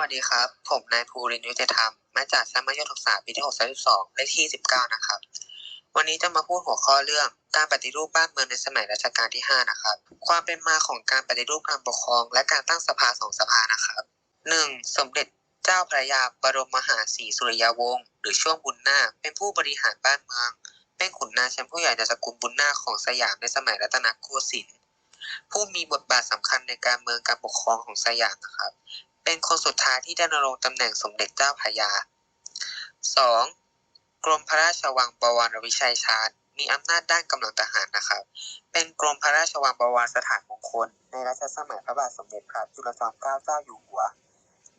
วัสดีครับ ผมนายภูรินทร์ยุติธรรม มาจากชั้นมัธยมศึกษาปีที่632เลขที่19 นะครับ วันนี้จะมาพูดหัวข้อเรื่องการปฏิรูปบ้านเมืองในสมัยรัชกาลที่ 5 นะครับ ความเป็นมาของการปฏิรูปการปกครอง และการตั้งสภาสองสภานะครับ 1. สมเด็จเจ้าพระยาบรมมหาศรีสุริยาวงศ์หรือช่วงบุญนาคเป็นผู้บริหารบ้านเมือง เป็นขุนนางชั้นผู้ใหญ่ในสกุลบุญนาคของสยามในสมัยรัตนโกสินทร์ผู้มีบทบาทสำคัญในการเมืองการปกครองของสยามนะครับ เป็นคนสุดท้ายที่ได้ดำรงตำแหน่งสมเด็จเจ้าพระยา 2. กรมพระราชวังบวรวิชัยชาญมีอำนาจด้านกำลังทหารนะครับ เป็นกรมพระราชวังบวรสถานมงคล ในรัชสมัยพระบาทสมเด็จพระจุลจอมเกล้าเจ้าอยู่หัว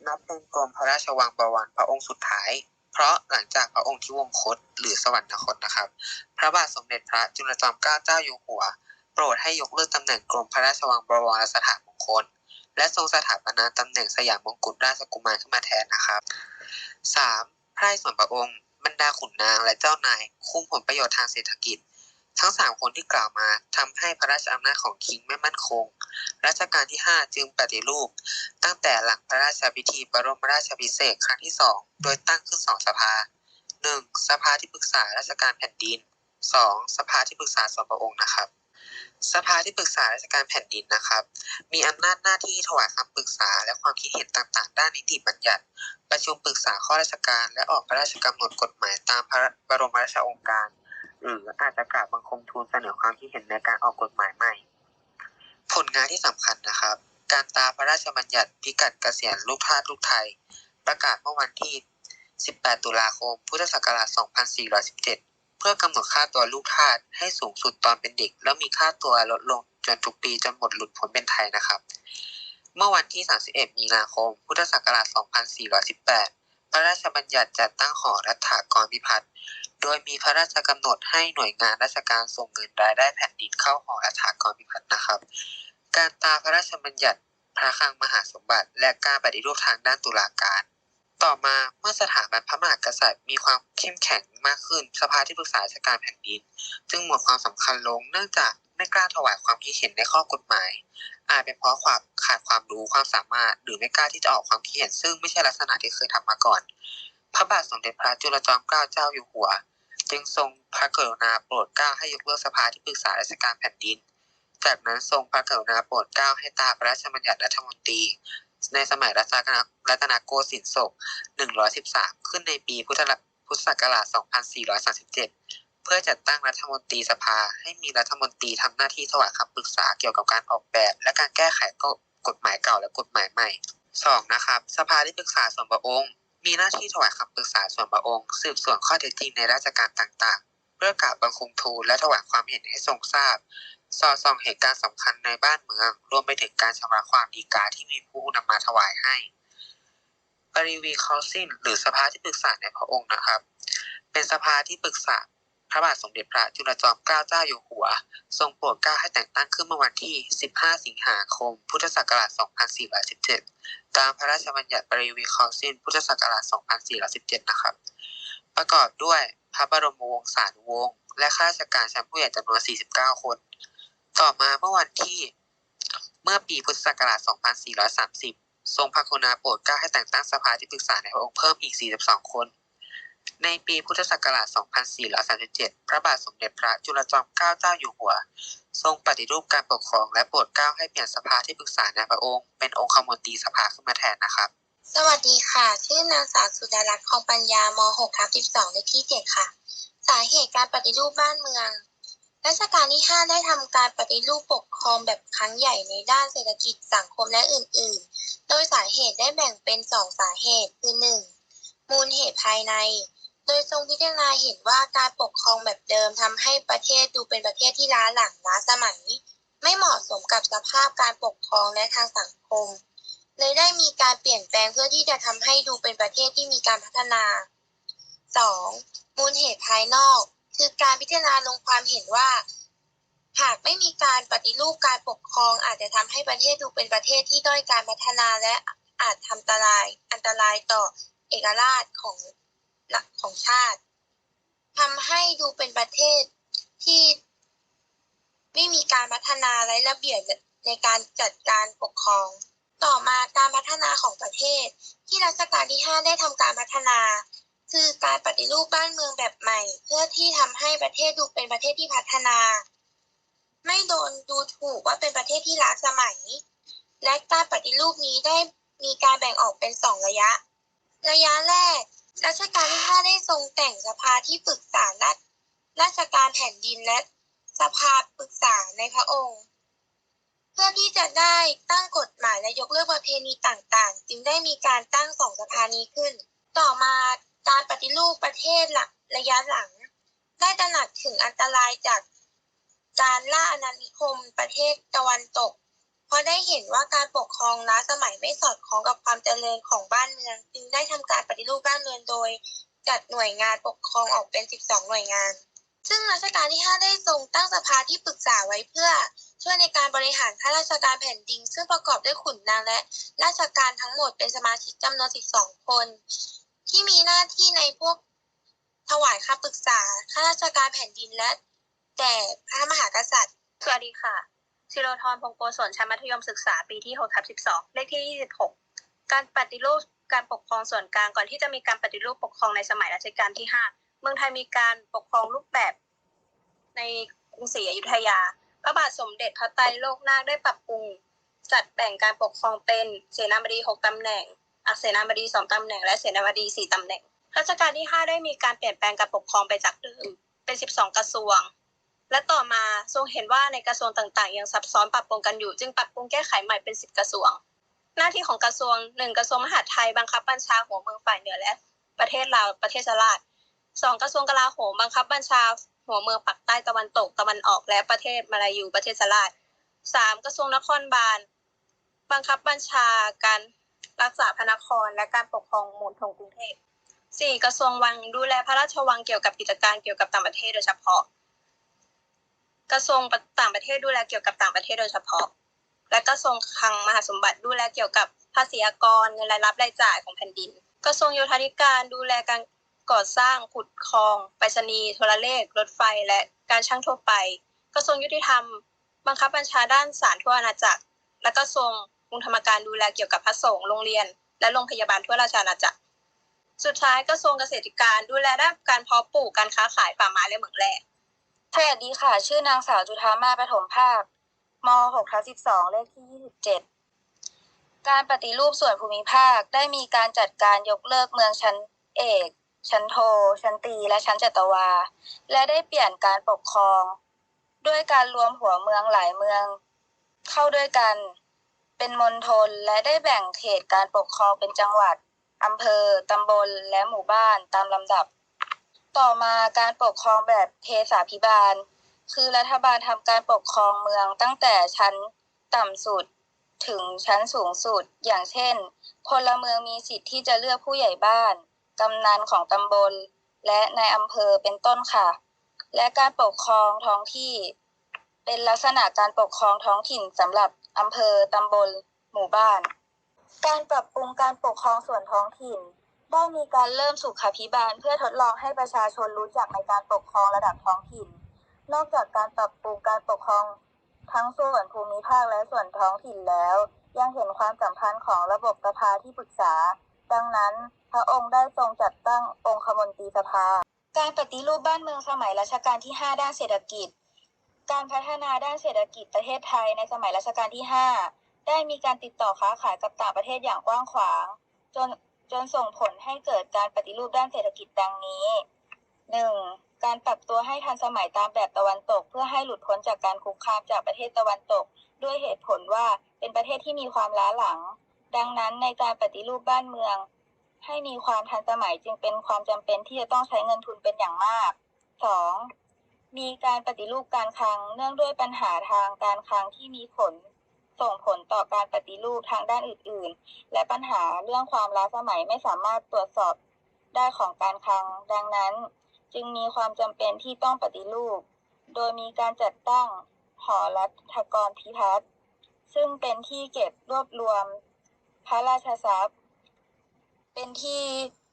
นับเป็นกรมพระราชวังบวรพระองค์สุดท้าย เพราะหลังจากพระองค์ที่วงคตหรือสวรรคตนะครับ พระบาทสมเด็จพระจุลจอมเกล้าเจ้าอยู่หัว โปรดให้ยกเลิกตำแหน่งกรมพระราชวังบวรสถานมงคล และทรงสถาปนาตำแหน่งสยามมงกุฎราชกุมารขึ้นมาแทนนะครับ 3. พระส่วนพระองค์ บรรดาขุนนางและเจ้านาย คุมผลประโยชน์ทางเศรษฐกิจ ทั้งสามคนที่กล่าวมาทำให้พระราชอำนาจของคิงไม่มั่นคง รัชกาลที่ 5 จึงปฏิรูป ตั้งแต่หลังพระราชพิธีบรมราชาภิเศษครั้งที่ 2 โดยตั้งขึ้นสองสภา 1. สภาที่ปรึกษาราชการแผ่นดิน 2. สภาที่ปรึกษาส่วนพระองค์นะครับ สภาที่ปรึกษาราชการแผ่นดินนะครับ มีอำนาจหน้าที่ถวายคำปรึกษาและความคิดเห็นต่างๆ ด้านนิติบัญญัติ ประชุมปรึกษาข้อราชการ และออกพระราชกำหนดกฎหมายตามพระบรมราชโองการ หรืออาจจะกราบบังคมทูลเสนอความคิดเห็นในการออกกฎหมายใหม่ ผลงานที่สำคัญนะครับ การตาพระราชบัญญัติพิกัดเกษียณลูกทาสลูกไทย ประกาศเมื่อวันที่ 18 ตุลาคม พุทธศักราช 2417 เพื่อกำหนดค่าตัวลูกทาสให้สูงสุดตอนเป็นเด็ก แล้วมีค่าตัวลดลงจนทุกปีจนหมดหลุดพ้นเป็นไทยนะครับ เมื่อวันที่ 31 มีนาคม พุทธศักราช 2418 พระราชบัญญัติจัดตั้งหอรัฐากรพิพัฒน์โดยมีพระราชกำหนดให้หน่วยงานราชการส่งเงินรายได้แผ่นดินเข้าหอรัฐากรพิพัฒน์นะครับ การตาพระราชบัญญัติพระคลังมหาสมบัติ และการปฏิรูปทางด้านตุลาการ ต่อมาเมื่อสถาบันพระมหากษัตริย์มีความเข้มแข็งมากขึ้น สภาที่ปรึกษาราชการแผ่นดิน จึงหมดความสำคัญลงเนื่องจากไม่กล้าถวายความคิดเห็นในข้อกฎหมาย อาจเป็นเพราะความขาดความรู้ความสามารถ หรือไม่กล้าที่จะออกความคิดเห็น ซึ่งไม่ใช่ลักษณะที่เคยทำมาก่อน พระบาทสมเด็จพระจุลจอมเกล้าเจ้าอยู่หัว จึงทรงพระกรุณาโปรดเกล้าให้ยกเลิกสภาที่ปรึกษาราชการแผ่นดิน จากนั้นทรงพระกรุณาโปรดเกล้าให้ตาพระราชบัญญัติรัฐมนตรี ในสมัยรัชกาลรัตนโกสินทร์ศก 113 ขึ้นในปีพุทธพุทธศักราช 2437 เพื่อจัดตั้งรัฐมนตรีสภา ให้มีรัฐมนตรีทำหน้าที่ถวายคำปรึกษาเกี่ยวกับการออกแบบ และการแก้ไขกฎหมายเก่าและกฎหมายใหม่ 2. นะครับ สภาที่ปรึกษาส่วนพระองค์ มีหน้าที่ถวายคำปรึกษาส่วนพระองค์ สืบสวนข้อเท็จจริงในราชการต่างๆ เพื่อกราบบังคมทูลและถวายความเห็นให้ทรงทราบสอดส่องเหตุการณ์สำคัญในบ้านเมือง รวมไปถึงการชำระความดีกาที่มีผู้นำมาถวายให้ปริวีคอสินหรือสภาที่ปรึกษาในพระองค์นะครับ เป็นสภาที่ปรึกษาพระบาทสมเด็จพระจุลจอมเกล้าเจ้าอยู่หัว ทรงโปรดเกล้าให้แต่งตั้งขึ้นเมื่อวันที่ 15 สิงหาคม พุทธศักราช 2417 ตามพระราชบัญญัติปริวีคอสินพุทธศักราช 2417 นะครับ ประกอบด้วยพระบรมวงศานุวงศ์และข้าราชการชั้นผู้ใหญ่จำนวน 49 คน ต่อมาเมื่อวันที่เมื่อปีพุทธศักราช 2430 ทรงพระกรุณาโปรดเกล้าให้แต่งตั้งสภาที่ปรึกษาในพระองค์เพิ่มอีก 42 คน ในปีพุทธศักราช 2437 พระบาทสมเด็จพระจุลจอมเกล้าเจ้าอยู่หัว ทรงปฏิรูปการปกครองและโปรดเกล้าให้เปลี่ยนสภาที่ปรึกษาในพระองค์เป็นองค์คมนตรีสภาขึ้นมาแทนนะครับ สวัสดีค่ะ ชื่อนางสาวสุดารัตน์คองปัญญาม 6 ทับ12เลขที่7ค่ะ สาเหตุการปฏิรูปบ้านเมือง รัชกาลที่ 5 ได้ทำการปฏิรูปปกครองแบบครั้งใหญ่ในด้านเศรษฐกิจสังคมและอื่น ๆ โดยสาเหตุได้แบ่งเป็น 2 สาเหตุคือ 1. มูลเหตุภายใน โดยทรงพิจารณาเห็นว่าการปกครองแบบเดิมทำให้ประเทศดูเป็นประเทศที่ล้าหลังล้าสมัย ไม่เหมาะสมกับสภาพการปกครองและทางสังคม เลยได้มีการเปลี่ยนแปลงเพื่อที่จะทำให้ดูเป็นประเทศที่มีการพัฒนา 2. มูลเหตุภายนอก คือการพิจารณาลงความเห็นว่า หากไม่มีการปฏิรูปการปกครอง อาจจะทำให้ประเทศดูเป็นประเทศที่ด้อยการพัฒนาและอาจทำอันตรายอันตรายต่อเอกราชของของชาติทำให้ดูเป็นประเทศที่ไม่มีการพัฒนาและระเบียบในการจัดการปกครอง ต่อมาการพัฒนาของประเทศ ที่รัชกาลที่ 5 ได้ทำการพัฒนา คือการปฏิรูปบ้านเมืองแบบใหม่ เพื่อที่ทำให้ประเทศดูเป็นประเทศที่พัฒนา ไม่โดนดูถูกว่าเป็นประเทศที่ล้าสมัย และการปฏิรูปนี้ได้มีการแบ่งออกเป็นสองระยะ ระยะแรก รัชกาลที่ 5 ได้ทรงแต่งสภาที่ปรึกษาราชราชการแผ่นดินและสภาปรึกษาในพระองค์ เพื่อที่จะได้ตั้งกฎหมายและยกเลิกประเพณีต่างๆ จึงได้มีการตั้งสองสภานี้ขึ้น ต่อมา การปฏิรูปประเทศหลักระยะหลัง ได้ตระหนักถึงอันตรายจากการล่าอาณานิคมประเทศตะวันตก เพราะได้เห็นว่าการปกครองล้าสมัยไม่สอดคล้องกับความเจริญของบ้านเมือง จึงได้ทำการปฏิรูปบ้านเมืองโดย จัดหน่วยงานปกครองออกเป็น 12 หน่วยงาน ซึ่งรัชกาลที่ 5 ได้ทรงตั้งสภาที่ปรึกษาไว้เพื่อ ช่วยในการบริหารข้าราชการแผ่นดิน ซึ่งประกอบด้วยขุนนางและ ราชการทั้งหมดเป็นสมาชิกจำนวน 12 คน ที่มีหน้าที่ในพวกถวายคำปรึกษาข้าราชการแผ่นดินและแด่พระมหากษัตริย์ สวัสดีค่ะศิโรธรพงโกศลชั้นมัธยมศึกษาปีที่6ทับ12 เลขที่ 26 การปฏิรูปการปกครองส่วนกลางก่อนที่จะมีการปฏิรูปปกครองในสมัยรัชกาลที่ 5 เมืองไทยมีการปกครองรูปแบบในกรุงศรีอยุธยา พระบาทสมเด็จพระไตรโลกนาถได้ปรับปรุง จัดแบ่งการปกครองเป็นเสนาบดี 6ตำแหน่ง เสนาบดี2ตำแหน่งและเสนาบดี4ตำแหน่งรัชกาลที่ 5 ได้มีการเปลี่ยนแปลงการปกครองไปจากเดิมเป็น 12 กระทรวง และต่อมาทรงเห็นว่าในกระทรวงต่างๆ ยังซับซ้อนปรับปรุงกันอยู่จึงปรับปรุงแก้ไขใหม่เป็น 10 กระทรวง หน้าที่ของกระทรวง 1 กระทรวงมหาดไทยบังคับบัญชาหัวเมืองฝ่ายเหนือและ ประเทศลาวประเทศสลาด2กระทรวงกลาโหมบังคับบัญชาหัวเมืองปักใต้ตะวันตกตะวันออกและประเทศมาลายูประเทศสลาด3กระทรวงนครบาลบังคับบัญชาการ รักษาพระนครและการปกครองมณฑลกรุงเทพ 4 กระทรวงวังดูแลพระราชวังเกี่ยวกับกิจการเกี่ยวกับต่างประเทศโดยเฉพาะ กระทรวงต่างประเทศดูแลเกี่ยวกับต่างประเทศโดยเฉพาะ และกระทรวงคลังมหาสมบัติดูแลเกี่ยวกับภาษีอากรเงินรายรับรายจ่ายของแผ่นดิน กระทรวงโยธาธิการดูแลการก่อสร้างขุดคลองไปรษณีย์โทรเลข รถไฟ และการช่างทั่วไป กระทรวงยุติธรรม บังคับบัญชาด้านศาลทั่วอาณาจักร และกระทรวง กรุงธรรมการดูแลเกี่ยวกับพระสงฆ์โรงเรียน และโรงพยาบาลทั่วราชอาณาจักร สุดท้ายกระทรวงเกษตรการดูแลด้านการเพาะปลูกการค้าขายป่าไม้และเหมืองแร่สวัสดีค่ะ ชื่อนางสาวจุธามาปฐมภาคม6ทับ12 เลขที่ 27 การปฏิรูปส่วนภูมิภาคได้มีการจัดการยกเลิกเมืองชั้นเอก ชั้นโท ชั้นตี และชั้นจัตวา และได้เปลี่ยนการปกครอง ด้วยการรวมหัวเมืองหลายเมือง เข้าด้วยกัน เป็นมณฑลและได้แบ่งเขตการปกครองเป็นจังหวัด อำเภอ ตำบล และหมู่บ้านตามลำดับ ต่อมาการปกครองแบบเทสาพิบาล คือรัฐบาลทำการปกครองเมืองตั้งแต่ชั้นต่ำสุดถึงชั้นสูงสุด อย่างเช่น พลเมืองมีสิทธิ์ที่จะเลือกผู้ใหญ่บ้าน กำนันของตำบล และในอำเภอเป็นต้นค่ะ และการปกครองท้องที่ เป็นลักษณะการปกครองท้องถิ่นสำหรับ อำเภอ ตำบล หมู่บ้าน การปรับปรุงการปกครองส่วนท้องถิ่น ได้มีการเริ่มสุขาภิบาลเพื่อทดลองให้ประชาชนรู้จักในการปกครองระดับท้องถิ่น นอกจากการปรับปรุงการปกครองทั้งส่วนภูมิภาคและส่วนท้องถิ่นแล้ว ยังเห็นความสัมพันธ์ของระบบสภาที่ปรึกษา ดังนั้น พระองค์ได้ทรงจัดตั้งองคมนตรีสภา การปฏิรูปบ้านเมืองสมัยรัชกาลที่ 5 ด้านเศรษฐกิจ การพัฒนาด้านเศรษฐกิจประเทศไทยในสมัยรัชกาลที่ 5 ได้มีการติดต่อค้าขายกับต่างประเทศอย่างกว้างขวาง จนจนส่งผลให้เกิดการปฏิรูปด้านเศรษฐกิจดังนี้ 1. การปรับตัวให้ทันสมัยตามแบบตะวันตก เพื่อให้หลุดพ้นจากการคุกคามจากประเทศตะวันตก ด้วยเหตุผลว่าเป็นประเทศที่มีความล้าหลัง ดังนั้นในการปฏิรูปบ้านเมือง ให้มีความทันสมัยจึงเป็นความจำเป็นที่จะต้องใช้เงินทุนเป็นอย่างมาก 2. มีการปฏิรูปการคลังเนื่องด้วยปัญหาทางการคลังที่มีผลส่งผลต่อการปฏิรูปทางด้านอื่น ๆ และปัญหาเรื่องความล้าสมัยไม่สามารถตรวจสอบได้ของการคลัง ดังนั้น จึงมีความจำเป็นที่ต้องปฏิรูป โดยมีการจัดตั้งหอรัฐกรพิพัฒน์ซึ่งเป็นที่เก็บรวบรวมพระราชทรัพย์ เป็นที่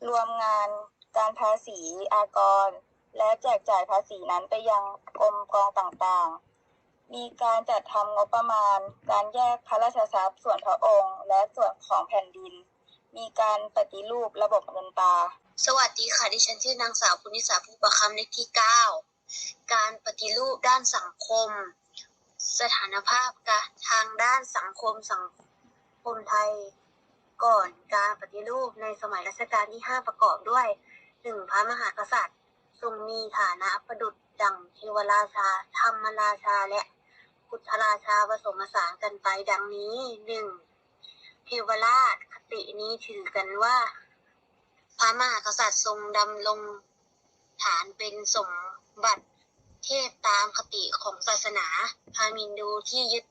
รวมงานการภาษีอากร และแจกจ่ายภาษีนั้นไปยังกรมกองต่างๆ มีการจัดทำงบประมาณ การแยกพระราชทรัพย์ส่วนพระองค์ และส่วนของแผ่นดิน มีการปฏิรูประบบเงินตราสวัสดีค่ะ ดิฉันชื่อนางสาวปุณิสาภูประคำเลขที่ 9 การปฏิรูปด้านสังคม สถานภาพกะทางด้านสังคมสังคมไทย ก่อนการปฏิรูปในสมัยรัชกาลที่ 5 ประกอบด้วย 1. พระมหากษัตริย์ ทรงมีฐานะประดุจดั่งเทวราชา ธรรมราชาและพุทธราชาผสมผสานกันไปดังนี้ 1. เทวราชคตินี้ถือกันว่า พระมหากษัตริย์ทรงดำรงฐานเป็นสมบัติเทพตามคติของศาสนาพามินดูที่ยึด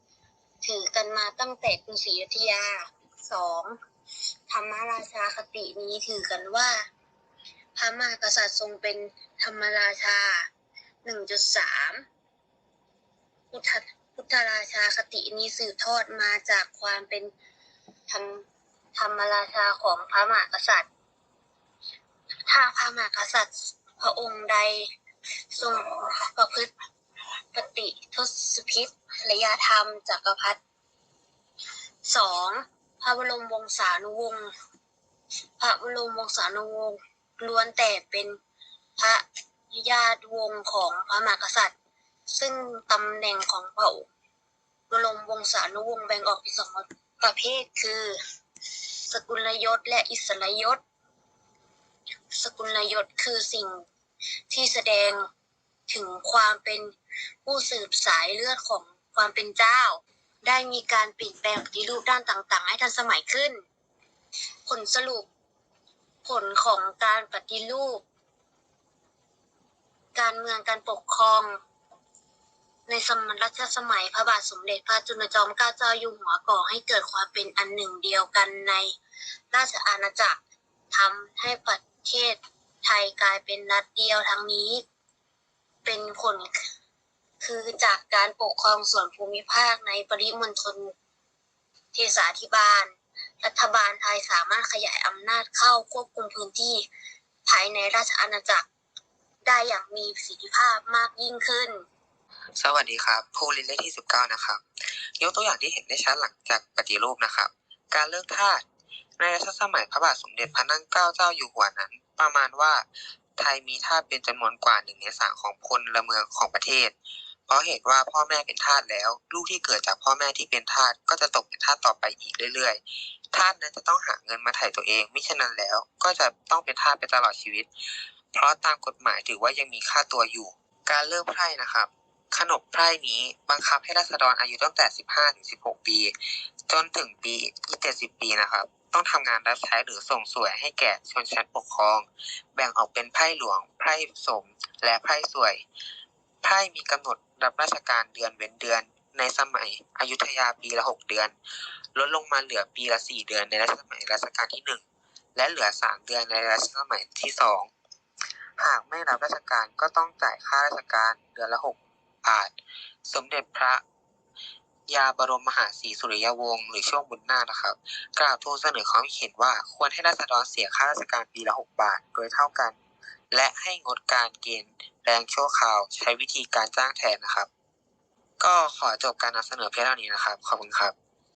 ถือกันมาตั้งแต่กรุงศรีอยุธยาสองธรรมราชาคตินี้ถือกันว่า พระมหากษัตริย์ทรงเป็นธรรมราชาหนึ่งจุดสามพุทธพุทธราชาคตินี้สืบทอดมาจากความเป็นธรรมธรรมราชาของพระมหากษัตริย์ ถ้าพระมหากษัตริย์พระองค์ใดทรงประพฤติปฏิทศพิษระยะธรรมจักรพรรดิสองพระบรมวงศานุวงศ์พระบรมวงศานุวงศ์ ล้วนแต่เป็นพระญาติวงศ์ของพระมหากษัตริย์ ซึ่งตำแหน่งของพระบรมวงศานุวงศ์แบ่งออกเป็นสองประเภทคือ สกุลยศและอิสรยศ สกุลยศคือสิ่งที่แสดงถึงความเป็นผู้สืบสายเลือดของความเป็นเจ้า ได้มีการเปลี่ยนแปลงปฏิรูปด้านต่าง ๆ ให้ทันสมัยขึ้น ผลสรุป ผลของการปฏิรูป การเมืองการปกครอง ในสมัยรัชสมัยพระบาทสมเด็จพระจุลจอมเกล้าเจ้าอยู่หัวก่อให้เกิดความเป็นอันหนึ่งเดียวกันในราชอาณาจักรทำให้ประเทศไทยกลายเป็นรัฐเดียวทั้งนี้ เป็นผลคือจากการปกครองส่วนภูมิภาคในปริมณฑลเทศาธิบาล รัฐบาลไทยสามารถขยายอำนาจเข้าควบคุมพื้นที่ภายในราชอาณาจักร ได้อย่างมีประสิทธิภาพมากยิ่งขึ้น สวัสดีครับภูรินเลขที่ 19 นะครับ ยกตัวอย่างที่เห็นได้ชัดหลังจากปฏิรูปนะครับ การเลิกทาสในรัชสมัยพระบาทสมเด็จพระนั่งเกล้าเจ้าอยู่หัวนั้น ประมาณว่าไทยมีทาสเป็นจำนวนกว่าหนึ่งในสามของพลเมืองของประเทศ เพราะเหตุว่าพ่อแม่เป็นทาสแล้ว ลูกที่เกิดจากพ่อแม่ที่เป็นทาสก็จะตกเป็นทาสต่อไปอีกเรื่อยๆทาสนั้นจะต้องหาเงินมาไถ่ตัวเองมิฉะนั้นแล้ว ก็จะต้องเป็นทาสไปตลอดชีวิต เพราะตามกฎหมายถือว่ายังมีค่าตัวอยู่ การเลิกไพร่นะครับ ขนบไพร่นี้บังคับให้ราษฎรอายุตั้งแต่ 15ถึง16 ปี จนถึงปี70 ปีนะครับต้องทำงานรับใช้หรือส่งสวยให้แก่ชนชั้นปกครอง แบ่งออกเป็นไพร่หลวง ไพร่สม และไพร่สวย ไพร่มีกำหนดรับราชการเดือนเว้นเดือน ในสมัยอยุธยาปีละ6เดือน ลดลงมาเหลือปีละ4เดือนในรัชสมัยรัชกาลที่1และเหลือ3เดือนในรัชสมัยที่2หากไม่รับราชการก็ต้องจ่ายค่าราชการเดือนละ6บาท สมเด็จพระยาบรมมหาศรีสุริยวงศ์หรือช่วงบุญนาคนะครับ กล่าวทูลเสนอความเห็นว่าควรให้ราษฎรเสียค่าราชการปีละ6บาท โดยเท่ากัน และให้งดการเกณฑ์แรงชั่วคราวใช้วิธีการจ้างแทนนะครับ ก็ขอจบการนำเสนอเพียงเท่านี้นะครับ ขอบคุณครับ